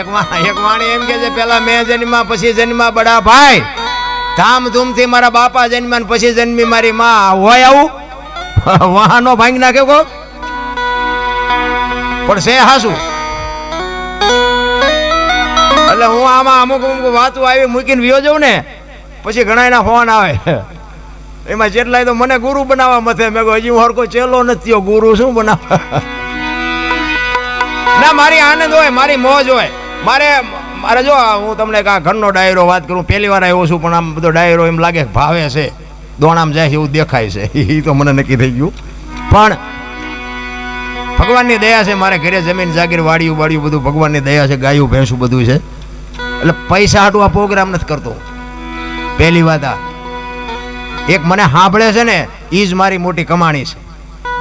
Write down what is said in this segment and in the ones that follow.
એક વાણી એમ કે છે, પેલા મેં જન્મા પછી જન્મા બડા ભાઈ. ધામધૂમથી મારા બાપા જન્મ્યા પછી જન્મી મારી માં. હોય આવું? વાહનો ભાંગી નાખ્યો કો પણ છે હાસું. એટલે હું આમાં અમુક અમુક વાતો આવી મૂકીને વિયો જઉં ને, પછી ઘણા એના ફોન આવે. એમાં જેટલાય તો મને ગુરુ બનાવવા મથે. મેં હજી હું હરકો ચેલો નથી ગુરુ શું બનાવ ના, મારી આનંદ હોય, મારી મોજ હોય. મારે મારે જો, હું તમને કાં ઘરનો ડાયરો વાત કરું, પહેલી વાર આવ્યો છું, પણ આમ બધો ડાયરો એમ લાગે ભાવે છે. દોણામ જાય એવું દેખાય છે. એ તો મને નક્કી થઈ ગયું. પણ ભગવાનની દયા છે, મારે ઘરે જમીન, જાગીર વાડિયું વાડિયું બધું ભગવાનની દયા છે, ગાયું, ભેંસું બધું છે. એટલે પૈસા હાટું આ પ્રોગ્રામ નથી કરતો. પહેલી વાત આ. એક મને સાંભળે છે ને એ જ મારી મોટી કમાણી છે.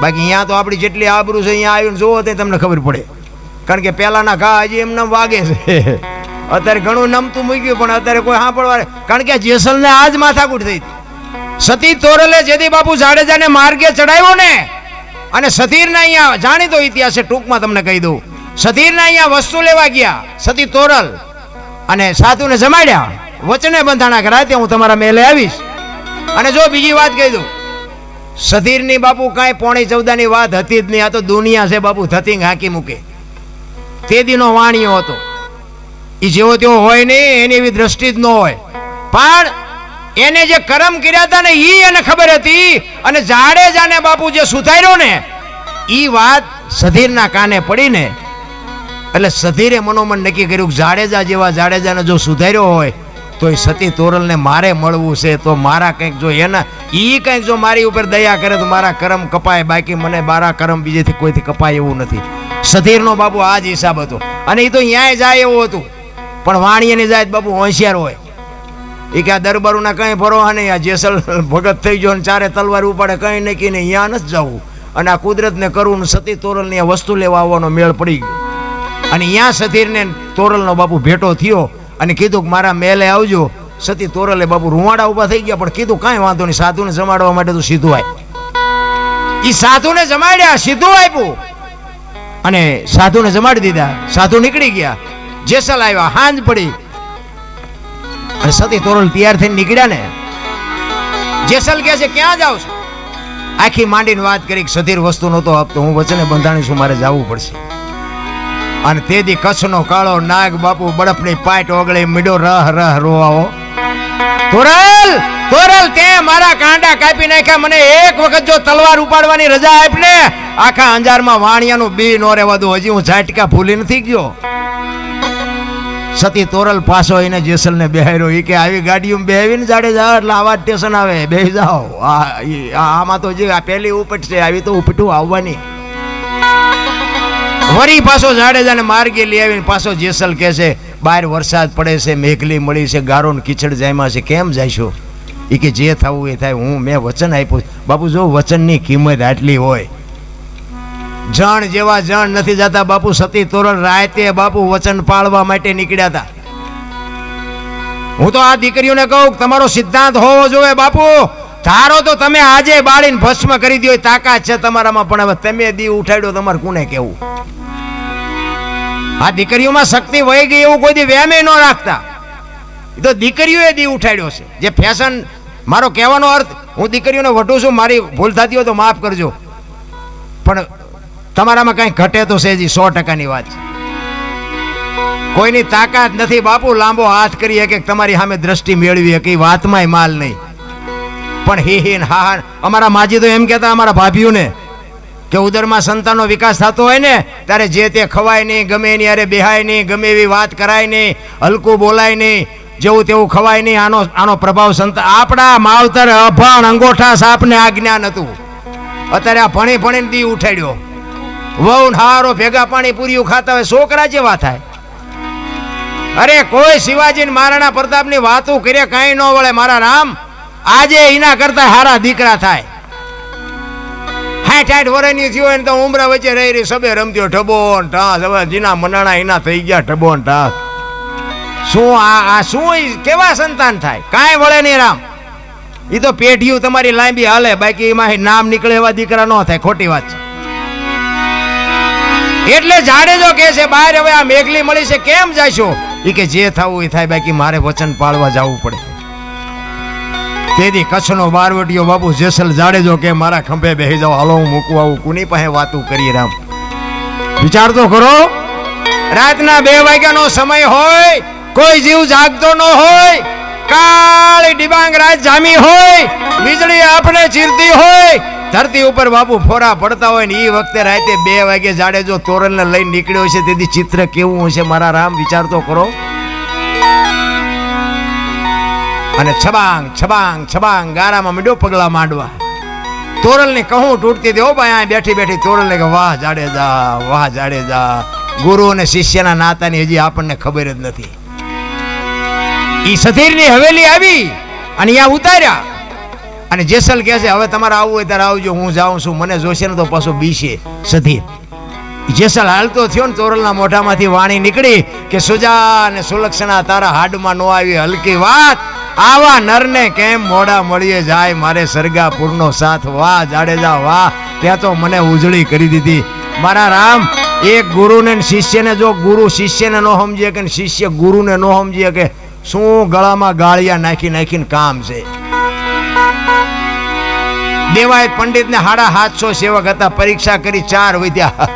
બાકી અહીંયા તો આપણી જેટલી આબરૂ છે અહીંયા આવીને જુઓ તે તમને ખબર પડે. કારણ કે પહેલાના ઘા હજી એમને વાગે છે. અત્યારે ઘણું નમતું મૂક્યું પણ અત્યારે કોઈ સાંભળવા કારણ કે જેસલને આજ માથાકૂટ થઈ સતી તોરલે જેદી બાપુ જાડેજાને માર્ગે ચડાવ્યો ને, અને સતીરના અહીંયા જાણીતો ઇતિહાસ છે, ટૂંકમાં તમને કહી દઉં. સતીરના અહીંયા વસ્તુ લેવા ગયા, સતી તોરલ અને સાધુને જમાડ્યા. વચને બંધાણા કરાય ત્યાં હું તમારા મેલે આવીશ. અને જો બીજી વાત કહી દઉં સધીરની બાપુ કાંઈ પોણી ચૌદાની વાત હતી જ નહીં, આ તો દુનિયા છે બાપુ થતી હાંકી મૂકે. તે દીનો વાણિયો હતો. એ જેવો તેવો હોય નહીં એની એવી દ્રષ્ટિ જ ન હોય. પણ એને જે કરમ કર્યા હતા ને એ એને ખબર હતી. અને જાડેજાને બાપુ જે સુધાર્યો ને એ વાત સધીરના કાને પડીને એટલે સધીરે મનોમન નક્કી કર્યું કે જાડેજા જેવા જાડેજાને જો સુધાર્યો હોય તો એ સતી તોરલને મારે મળવું છે. તો મારા કંઈક જો એના એ કંઈક જો મારી ઉપર દયા કરે તો મારા કરમ કપાય, બાકી મને મારા કરમ બીજેથી કોઈથી કપાય એવું નથી. સધીરનો બાબુ આ જ હિસાબ હતો. અને એ તો ન્યાય જાય એવું હતું. પણ વાણિયાની જાય બાબુ હોશિયાર હોય. એ કે આ દરબારોના કંઈ ભરોહા નહીં આ જેસલ ભગત થઈ ગયો ને ચારે તલવાર ઉપાડે કંઈ નહીં. કહીને અહીંયા નથી જવું. અને આ કુદરતને કરવું સતી તોરલની આ વસ્તુ લેવા આવવાનો મેળ પડી ગયો. અને અહીંયા સતીરને તોરલનો બાપુ ભેટો થયો અને કીધું કે મારા મેલે આવજો. સતી તોરલે બાપુ રૂવાડા ઊભા થઈ ગયા, પણ કીધું કાંઈ વાંધો નહીં. સાધુને જમાડવા માટે તો સીધું આય. એ સાધુને જમાડ્યા, સીધું આપ્યું. અને સાધુને જમાડી દીધા. સાધુ નીકળી ગયા. જેસલ આવ્યા, હાંજ પડી. અને સતી તોરલ તૈયાર થઈને નીકળ્યા ને. જેસલ કહે છે, ક્યાં જાવ છો? આખી માંડીને વાત કરી સધીર વસ્તુ નહોતો આપતો. હું વચને બંધાણી છું, મારે જવું પડશે. અને તે દી કચ્છનો કાળો નાગ બાપુ બળફની પાટ ઓગળી, મીડો રહ રહ રોવાઓ તોરલ! તોરલ તે મારા કાંડા કાપી નાખ્યા, મને એક વખત જો તલવાર ઉપાડવાની રજા આપ ને આખા અંજારમાં વાણિયાનું બી નો રહેવા દઉં હજી હું ઝાટકા ભૂલી નથી ગયો. સતી તોરલ પાછો એને જેસલને બેહાર્યો. એ કે આવી ગાડીઓ બેહાવીને જાડે જાઓ એટલે આવા સ્ટેશન આવે. બેહી જાઓ. આ આમાં તો જે, આ પહેલી ઉપટ છે, આવી તો ઉપટું આવવાની. વરી પાછો જાડેજાને માર્ગે લઈ આવીને પાછો જેસલ કહે છે બહાર વરસાદ પડે છે, મેઘલી મળી છે ગારો કીચડ જાયમાં છે. કેમ જાયશો? એ કે જે થવું એ થાય. હું મેં વચન આપ્યું. બાપુ, જો વચનની કિંમત આટલી હોય, જણ જેવા જણ નથી જતા. બાપુ, સતી તોરણ રાતે બાપુ વચન પાળવા માટે નીકળ્યા હતા. હું તો આ દીકરીઓને કહું, તમારો સિદ્ધાંત હોવો જોઈએ, બાપુ. ધારો તો તમે આજે બાળીને ભસ્મ કરી દો તાકાત છે તમારામાં, પણ હવે તમે દી ઉઠાડ્યો, તમારે કોને કેવું આ દીકરીઓમાં શક્તિ વહી ગઈ, એવું કોઈ દી વહેમે ન રાખતા. એ તો દીકરીઓએ દી ઉઠાડ્યો છે. જે ફેશન મારો કહેવાનો અર્થ, હું દીકરીઓને વટું છું, મારી ભૂલ થતી હોય તો માફ કરજો. પણ તમારામાં કાંઈ ઘટે તો છે જી સો ટકાની વાત કોઈની તાકાત નથી, બાપુ, લાંબો હાથ કરી કે તમારી સામે દ્રષ્ટિ મેળવી કે વાતમાંય માલ નહીં. પણ હે હે હા હા, અમારા માજી તો એમ કહેતા અમારા ભાભીઓને કે ઉદરમાં સંતાનનો વિકાસ થતો હોય ને, ત્યારે જે તે ખવાય નહીં, ગમે નહીં અરે બેહાય નહીં, ગમે એવી વાત કરાય નહીં, હલકું બોલાય નહીં જેવું તેવું ખવાય નહીં, આનો આનો પ્રભાવ સંત આપણા માવતર અભણ અંગોઠા સાપને આ જ્ઞાન હતું. અત્યારે આ ભણી ભણીને દી ઉઠાડ્યો. વહુ હારો ભેગા પાણી પૂરીઓ ખાતા હોય, છોકરા જેવા થાય. અરે કોઈ શિવાજી મહારાણા પ્રતાપની વાતો કરે કાંઈ ન વળે, મારા રામ, આજે એના કરતા હારા દીકરા થાય. હાઠ હાઠ વર્ષની થયો ને તો ઉમરા વચ્ચે રહી રહી, સબે રમતી હોય ઢબો ઢાસ, હવે જીના મનાણા એના થઈ ગયા ઢબો ઢાસ. શું આ આ શું કેવા સંતાન થાય? કાંઈ વળે નહીં રામ. એ તો પેઢીયું તમારી લાંબી હાલે, બાકી એમાં નામ નીકળે એવા દીકરા ન થાય, ખોટી વાત છે. એટલે જાડેજો કે છે, બહાર હવે આ મેઘલી મળી છે, કેમ જાશો? એ કે, જે થવું એ થાય, બાકી મારે વચન પાળવા જવું પડે. તેથી કચ્છનો બારવટીયો બાપુ જેસલ જાડેજો કે મારા ખંભે બેહી જાઓ, હાલો હું મૂકવા આવું, કુની પાસે વાતું કરી રામ. વિચાર તો કરો, રાતના બે વાગ્યાનો સમય હોય કોઈ જીવ જાગતો ન હોય, કાળી ડિબાંગ રાત જામી હોય, વીજળી આપણે ચીરતી હોય, ધરતી ઉપર બાપુ ફોરા પડતા હોય ને એ વખતે રાતે બે વાગે જાડેજો તોરણને લઈને નીકળ્યો છે તેથી ચિત્ર કેવું હશે મારા રામ વિચાર તો કરો. અને છબાંગ છબાંગ છબાંગ ગારામાં મીડો પગલા માંડવા. તોરલને કહું તૂટતી હતી, ઓ ભાઈ આ બેઠી બેઠી તોરલને કે વાહ જાડેજા વાહ જાડેજા. ગુરુ અને શિષ્યના નાતાની હજી આપણને ખબર જ નથી. ઈ સધીરની હવેલી આવી અને અહીંયા ઉતાર્યા. અને જેસલ કહે છે, હવે તમારે આવવું હોય ત્યારે આવજો, હું જાઉં છું. મને જોશે ને તો પાછો બીશે. સધીર. જેસલ હાલતો થયો ને તોરલના મોઢામાંથી વાણી નીકળી કે, સુજા અને સુલક્ષણા તારા હાડમાં નો આવી, હલકી વાત. આવા નરને કેમ મોડા મળીએ જાય? મારે સરગાપુરનો સાથ વાહ, જાડેજા વાહ. ત્યાં તો મને ઉજળી કરી દીધી. મારા રામ, એક ગુરુને શિષ્યને જો, ગુરુ શિષ્યને ન સમજીએ કે શિષ્ય ગુરુને ન સમજીએ કે શું ગળામાં ગાળિયા નાખી નાખીને કામ છે? દેવાય પંડિતને હાડા હાથસો સેવક હતા, પરીક્ષા કરી ચાર વધ્યા.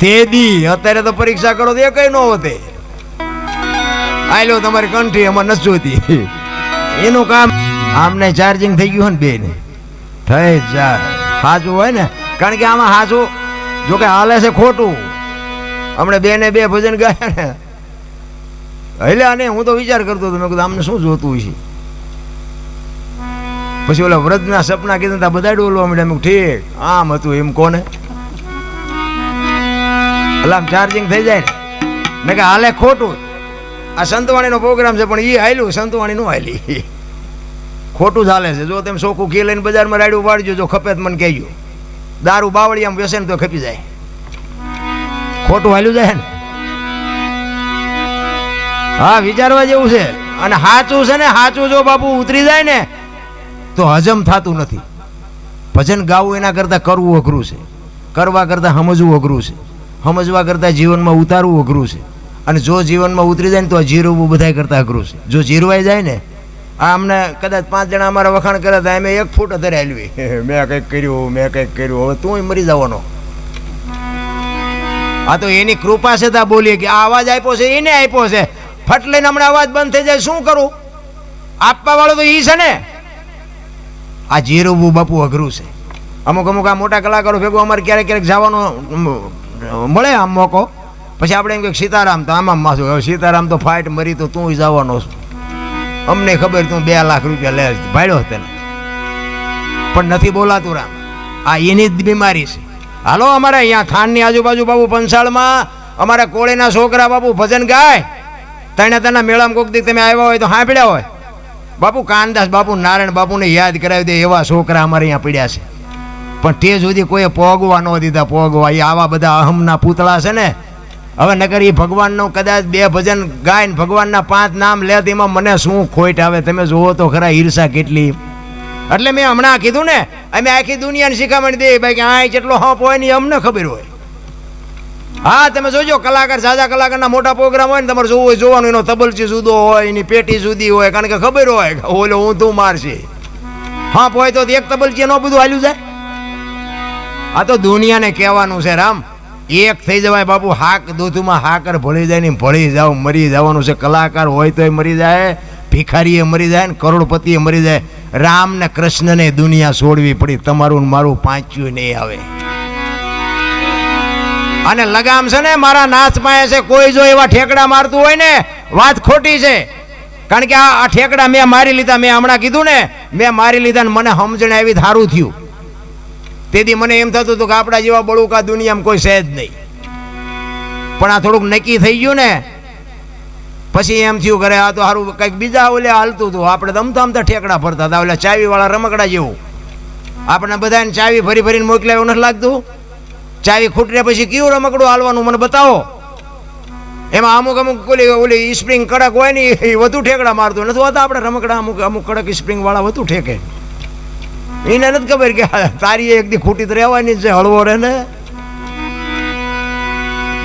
તેદી અત્યારે તો પરીક્ષા કરો તો એ કઈ ન હોતે આયલો તમારી કંઠી એમાં નથી જોતી એનું કામ આમને ચાર્જિંગ થઈ ગયું બે ને થઈ જાય. સાચું હોય ને? કારણ કે આમાં સાચું જો કે હાલે છે ખોટું. હમણાં બે ને બે ભજન ગાયા ને. એટલે આને હું તો વિચાર કરતો હતો, મેં કીધું, આમને શું જોતું છે પછી ઓલા વ્રતના સપના કીધા તા બધા ડોલવા મળ્યા મેં ઠીક, આમ હતું એમ કોને? આમ ચાર્જિંગ થઈ જાય ને. મેં કે હાલે ખોટું. આ સંતવાણીનો પ્રોગ્રામ છે, પણ એ હાલ્યું, સંતવાણી નું હાલી. ખોટું ચાલે છે. જો તેમ સોખું ઘી લઈને બજારમાં રાડ્યું પાડજો જો ખપેત મને કહેજો. દારૂ બાવળી આમ વ્યસન તો ખપી જાય. ખોટું હાલ્યું જાય ને? હા, વિચારવા જેવું છે. અને સાચું છે ને સાચું જો બાપુ ઉતરી જાય ને, તો હજમ થતું નથી. ભજન ગાવું એના કરતાં કરવું અઘરું છે. કરવા કરતાં સમજવું અઘરું છે. સમજવા કરતાં જીવનમાં ઉતારવું અઘરું છે. અને જો જીવનમાં ઉતરી જાય ને, તો જીરવવું બધા કરતાં અઘરું છે. જો જીરવાઈ જાય ને, આ અમને કદાચ પાંચ જણા અમારા વખાણ કર્યા હતા એમ એક ફૂટ અત્યારે હાલવી. મેં કંઈક કર્યું, મેં કંઈક કર્યું. હવે તું મરી જવાનો. આ તો એની કૃપા છે તા બોલીએ કે આ અવાજ આપ્યો છે, એને આપ્યો છે. ફટ લઈને હમણાં અવાજ બંધ થઈ જાય, શું કરું? આપવા વાળો તો ઈ છે ને? આ જીરવવું બાપુ અઘરું છે. અમુક અમુક આ મોટા કલાકારો ભેગું અમારે ક્યારેક ક્યારેક જવાનો મળે આમ મોકો. પછી આપણે એમ કે સીતારામ તો આમાં માથું હવે સીતારામ તો ફાઇટ મરી તો તું જવાનો અમને ખબર તું બે લાખ રૂપિયા લે ભાડ્યો તને પણ નથી બોલાતું રામ. આ એની જ બીમારી છે. હાલો અમારે અહીંયા ખાંડની આજુબાજુ બાબુ પંસાળમાં અમારા કોળીના છોકરા બાપુ ભજન ગાય. તણે તેના મેળામાં કોક દી તમે આવ્યા હોય તો સાંભળ્યા હોય. બાપુ કાનદાસ, બાપુ નારાયણ, બાપુને યાદ કરાવી દે એવા છોકરા અમારે અહીંયા પડ્યા છે. પણ તે સુધી કોઈએ પોગવા ન દીધા, પોગવા. એ આવા બધા અહમના પૂતળા છે ને. હવે નગર એ ભગવાનનું કદાચ બે ભજન ગાય ભગવાનના પાંચ નામ લે તેમાં મને શું ખોટ આવે? તમે જુઓ તો ખરા ઈર્ષા કેટલી. એટલે મેં હમણાં કીધું ને, અમે આખી દુનિયાને શીખામણ દઈએ. ભાઈ કે આ જેટલો હપ હોય ને અમને ખબર હોય. હા, તમે જોજો, કલાકાર સાજા કલાકારના મોટા પ્રોગ્રામ હોય ને, તમારે જોવું હોય, જોવાનું, એનો તબલચી જુદો હોય, એની પેટી જુદી હોય, કારણ કે ખબર હોય કે ઓલો હું તું મારશે. હા હોય તો એક તબલચી નો બધું હાલ્યું જાય? આ તો દુનિયાને કહેવાનું છે, રામ. એક થઈ જવાય બાપુ, હાક દૂધમાં હાકર ભળી જાય ને ભળી જાવ, મરી જવાનું છે. કલાકાર હોય તોય મરી જાય, ભિખારીએ મરી જાય ને કરોડપતિએ મરી જાય. રામ ને કૃષ્ણને દુનિયા છોડવી પડી, તમારું મારું પાંચ્યું નહીં આવે. અને લગામ છે ને, મારા નાથ પાસે છે, કોઈ જો એવા ઠેકડા મારતું હોય ને, વાત ખોટી છે. કારણ કે આ ઠેકડા મેં મારી લીધા, મેં હમણાં કીધું ને, મેં મારી લીધા ને મને સમજણ આવી સારું થયું. તેથી મને એમ થતું હતું કે આપણા જેવા બળુકા દુનિયામાં કોઈ છે જ નહીં. પણ આ થોડુંક નક્કી થઈ ગયું ને, પછી એમ થયું કરે આ તો સારું કંઈક બીજા ઓલે હાલતું હતું. આપણે તો અમતા અમતા ઠેકડા ફરતા હતા, ઓલા ચાવીવાળા રમકડા જેવું. આપણે બધાને ચાવી ફરી ફરીને મોકલાવ્યું નથી લાગતું? ચાવી ખૂટને પછી કયું રમકડું હાલવાનું મને બતાવો? એમાં અમુક અમુક ઓલી ઓલી સ્પ્રિંગ કડક હોય ને એ વધુ ઠેકડા મારતું નથી હોતા આપણે રમકડા અમુક અમુક કડક સ્પ્રિંગ વાળા વધુ ઠેકે. એને નથી ખબર કે તારી એક દી ખૂટી રહેવાની છે, હળવો રહે ને.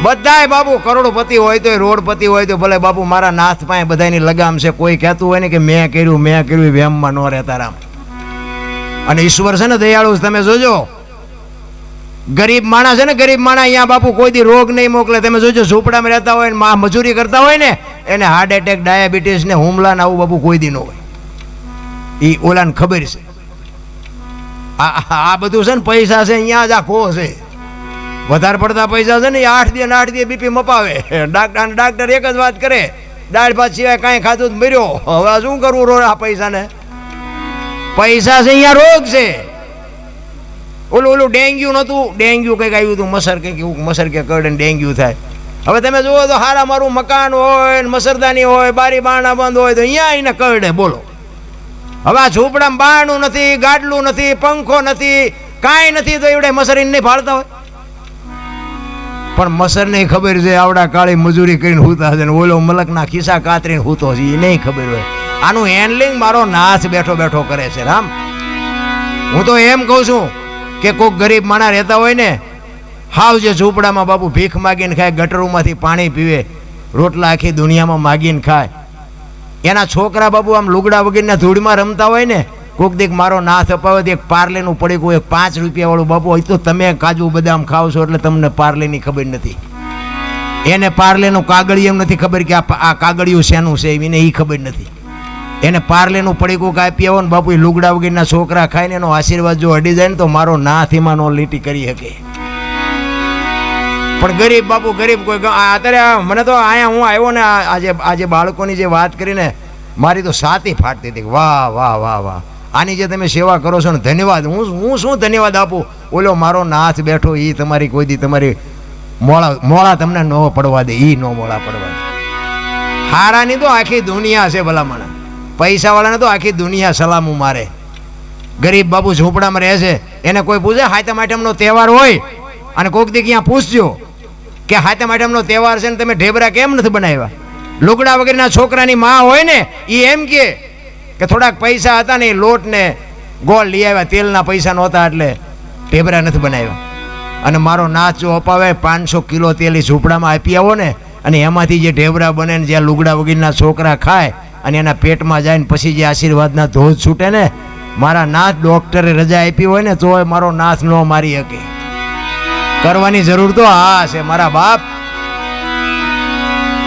બધાય બાબુ કરોડપતિ હોય તો રોડપતિ હોય તો ભલે બાપુ મારા નાથ પાસે બધાની લગામ છે, કોઈ કહેતું હોય ને કે મેં કર્યું મેં કર્યું વેમમાં ન રહેતા રામ. અને ઈશ્વર છે ને દયાળુ, તમે જોજો. ગરીબ માણસ છે ને, ગરીબ માણસ અહીંયા બાપુ કોઈ દી રોગ નહીં મોકલે. તમે જોજો, ઝૂંપડામાં રહેતા હોય ને, મા મજૂરી કરતા હોય ને, એને હાર્ટ એટેક ડાયાબિટીસ ને હુમલા આવું બાપુ કોઈ દી ન હોય. એ ઓલાને ખબર છે. આ બધું છે ને, પૈસા છે, અહીંયા જ આખો છે. વધારે પડતા પૈસા છે ને એ આઠ દે આઠ દે બીપી મપાવે. ડાક્ટર ડાક્ટર એક જ વાત કરે. દાળ ભાત સિવાય કાંઈ ખાધું જ મર્યો હવે શું કરવું રો આ પૈસાને? પૈસા છે, અહીંયા રોગ છે. ઓલું ઓલું ડેન્ગ્યુ નહોતું. ડેન્ગ્યુ કંઈક આવ્યું હતું, મસર કંઈક, એવું મસર કે કરડે ડેન્ગ્યુ થાય. હવે તમે જુઓ તો હારા મારું મકાન હોય ને મસરદાની હોય, બારી બારણા બંધ હોય, તો અહીંયા આવીને કરડે બોલો. હવે આ ઝૂંપડામાં બારણું નથી, ગાડલું નથી, પંખો નથી, કાંઈ નથી, તો એવડે મસરીને નહીં ફાળતા હોય. પણ મસરને ખબર છે, આવડા કાળી મજૂરી કરીને હૂતા છે ને ઓલો મલકના ખિસ્સા કાતરીને હૂતો છે એ નહીં ખબર હોય. આનું હેન્ડલિંગ મારો નાશ બેઠો બેઠો કરે છે, રામ. હું તો એમ કહું છું કે કોઈક ગરીબ માણા રહેતા હોય ને, હાવ જે ઝૂંપડામાં બાપુ ભીખ માગીને ખાય, ગટરોમાંથી પાણી પીવે, રોટલા આખી દુનિયામાં માગીને ખાય. એના છોકરા બાબુ આમ લુગડા વગેરેના ધૂળમાં રમતા હોય ને, કોક દીક મારો નાથ અપાવે તો એક પાર્લેનું પડીકું એક પાંચ રૂપિયાવાળું બાપુ હોય તો તમે કાજુ બદામ ખાવ છો એટલે તમને પાર્લેની ખબર નથી. એને પાર્લેનું કાગળિયું એમ નથી ખબર કે આ કાગળિયું શેનું છે એને એ ખબર નથી. એને પાર્લેનું પડીકું કાપી આવો ને બાપુ લુગડા વગેરેના છોકરા ખાઈને એનો આશીર્વાદ જો અડી જાય ને તો મારો નાથીમાં નો લીટી કરી શકે. પણ ગરીબ બાપુ, ગરીબ કોઈ અત્યારે મને તો અહીંયા હું આવ્યો ને આજે આજે બાળકોની જે વાત કરીને મારી તો સાતી ફાટતી હતી વાહ વાહ વાહ વાહ. આની જે તમે સેવા કરો છો ને ધન્યવાદ. હું હું શું ધન્યવાદ આપું? ઓલો મારો નાથ બેઠો એ તમારી કોઈ દી તમારી મોળા મોળા તમને ન પડવા દે એ ન મોળા પડવા દે. હારાની તો આખી દુનિયા છે ભલામણ. પૈસાવાળાને તો આખી દુનિયા સલામું મારે. ગરીબ બાબુ ઝૂંપડામાં રહે છે, એને કોઈ પૂછે, હાથમ આઠમનો તહેવાર હોય? અને કોઈક દી ક્યાં પૂછજો કે, હાથમ આઠમનો તહેવાર છે ને તમે ઢેબરા કેમ નથી બનાવ્યા? લુગડા વગેરેના છોકરાની માં હોય ને એ એમ કે કે થોડાક પૈસા હતા ને એ લોટ ને ગોળ લઈ આવ્યા, તેલના પૈસા નહોતા એટલે ઢેબરા નથી બનાવ્યા. અને મારો નાચ જો અપાવે, પાંચસો કિલો તેલ ઝૂંપડામાં આપી આવો ને, અને એમાંથી જે ઢેબરા બને ને જ્યાં લુગડા વગેરેના છોકરા ખાય અને એના પેટમાં જાય ને પછી જે આશીર્વાદના ધોધ છૂટે ને, મારા નાથ ડોક્ટરે રજા આપી હોય ને, તોય મારો નાથ ન મારી શકે. કરવાની જરૂર તો હા છે, મારા બાપ.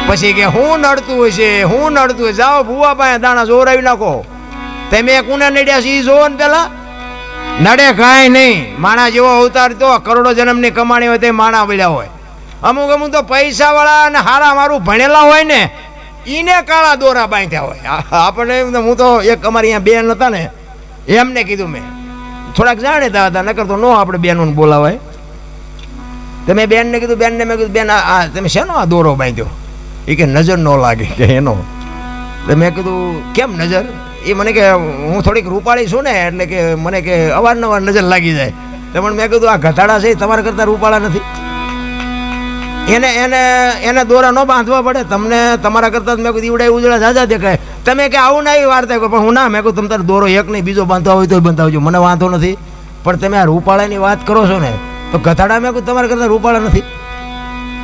પછી કે હું નડતું છે હું નડતું જાઓ ભૂવા પાસે દાણા જોરાવી નાખો. તમે કુને નડ્યા છે એ જોવો ને પેલા. નડે કાંઈ નહીં. માણા જેવો અવતાર તો કરોડો જન્મની કમાણી હોય તે માણા મળ્યા હોય. અમુક અમુક તો પૈસાવાળા અને હારા મારું ભણેલા હોય ને ઈને કાળા દોરા બાંધ્યા હોય. આપણને એમ હું તો એક અમારી અહીંયા બેન હતા ને, એમને કીધું મેં. થોડાક જાણીતા હતા, નકર તો નો આપણે બેનોને બોલાવાય. તમે બેનને કીધું, બેનને મેં કીધું, બેન, આ તમે શેનો આ દોરો બાંધ્યો? એ કે, નજર ન લાગે. કે એનો. મેં કીધું, કેમ નજર? એ મને કે, હું થોડીક રૂપાળી છું ને, એટલે કે મને કે અવારનવાર નજર લાગી જાય. તો પણ મેં કીધું, આ ઘટાડા છે, તમારા કરતાં રૂપાળા નથી. એને એને એને દોરા ન બાંધવા પડે. તમને, તમારા કરતાં મેં કીધું ઈવડા ઉજળા ઝાઝા દેખાય. તમે કે આવું ના એવી વાર્તા પણ હું ના, મેં કહું, તમે તારે દોરો એક નહીં, બીજો બાંધવા હોય તો બંધાવજો. મને વાંધો નથી. પણ તમે આ રૂપાળાની વાત કરો છો ને, તો ગધાડા મેં કહું, તમારા કરતાં રૂપાળા નથી.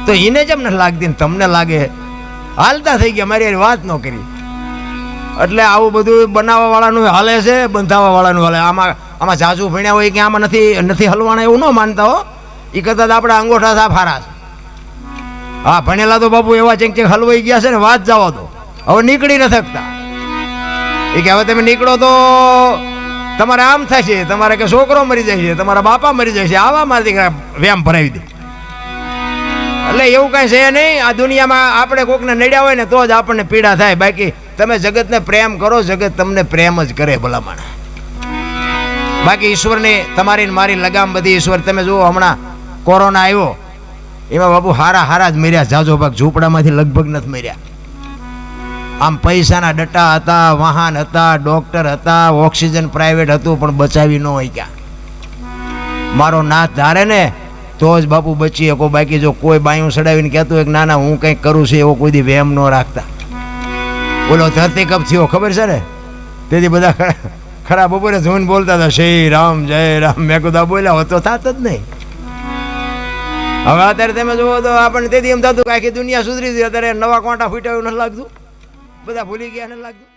તો એને જેમ નથી લાગતી ને તમને લાગે. હાલતા થઈ ગયા, મારી વાત ન કરી. એટલે આવું બધું બનાવવા વાળાનું હાલે છે બંધાવવા વાળાનું હાલે. આમાં આમાં જાજુ ભણ્યા હોય કે આમાં નથી નથી હલવાના એવું ન માનતા હો. એ કદાચ આપણા અંગોઠા સાફ હારા છે. હા, ભણેલા તો બાપુ એવા ચેક ચેક હલવાઈ ગયા છે ને, વાત જવા દો. હવે નીકળી ન શકતા. એ કે હવે તમે નીકળો તો તમારે આમ થશે તમારે કે છોકરો મરી જાય છે, તમારા બાપા મરી જાય છે, આવા મારી વ્યામ ભરાવી દે. એટલે એવું કાંઈ છે નહીં, આ દુનિયામાં આપણે કોકને નડ્યા હોય ને, તો જ આપણને પીડા થાય. બાકી તમે જગતને પ્રેમ કરો, જગત તમને પ્રેમ જ કરે ભલામણ. બાકી ઈશ્વરની તમારી મારી લગામ બધી ઈશ્વર. તમે જુઓ હમણાં કોરોના આવ્યો એમાં બાપુ હારા હારા જ મર્યા, જાજો ભાગ ઝૂંપડામાંથી લગભગ નથી મર્યા. આમ પૈસાના ડટ્ટા હતા, વાહન હતા, ડોક્ટર હતા, ઓક્સિજન પ્રાઇવેટ હતું, પણ બચાવી ન ક્યાં મારો નાથ ધારે ને, તો જ બાપુ બચી શકો બાકી જો કોઈ બાયું ચડાવીને કહેતું હોય કે ના ના, હું કંઈક કરું છું, એવો કોઈ દી વહેમ ન રાખતા. બોલો, ધરતી કપ થયો, ખબર છે ને? તેથી બધા ખરા- ખરા બપોરે જોઈને બોલતા હતા, શ્રી રામ, જય રામ. મેં કુદા બોલ્યા હોત થાત જ નહીં. હવે અત્યારે તમે જુઓ તો આપણને તેથી એમ થતું કે આખી દુનિયા સુધરી હતી અત્યારે નવા કોંટા ફૂટ્યા એવું નથી લાગતું. બધા ભૂલી ગયા નથી લાગતું.